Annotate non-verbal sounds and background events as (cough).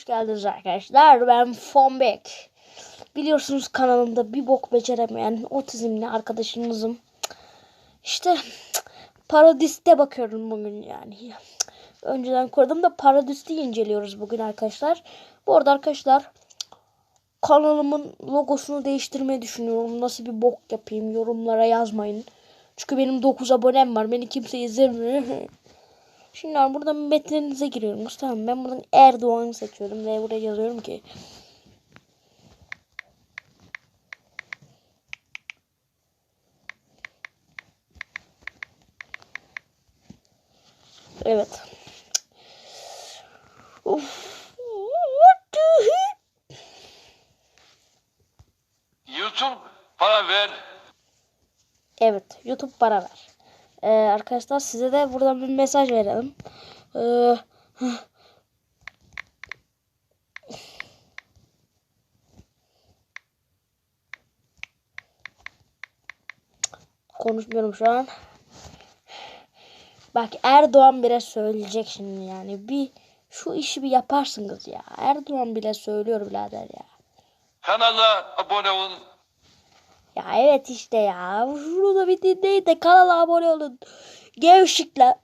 Hoş geldiniz arkadaşlar. Ben Fombek. Biliyorsunuz kanalımda bir bok beceremeyen otizmli arkadaşımızım. İşte parodiste bakıyorum bugün yani. Önceden kurdum da parodisti inceliyoruz bugün arkadaşlar. Bu arada arkadaşlar kanalımın logosunu değiştirmeyi düşünüyorum. Nasıl bir bok yapayım yorumlara yazmayın. Çünkü benim 9 abonem var. Beni kimse izlemiyor. (laughs) Şimdi abi burada metninize giriyoruz. Tamam ben buradan Erdoğan'ı seçiyorum ve buraya yazıyorum ki Evet. Of. What the heck? YouTube para ver. Evet, YouTube para ver. Ee, arkadaşlar size de buradan bir mesaj verelim. Ee, (sighs) konuşmuyorum şu an. Bak Erdoğan bile söyleyecek şimdi yani. Bir şu işi bir yaparsınız ya. Erdoğan bile söylüyor birader ya. Kanala abone olun. Ya evet işte ya. Şunu da bir dinleyin de kanala abone olun. Gevşikler.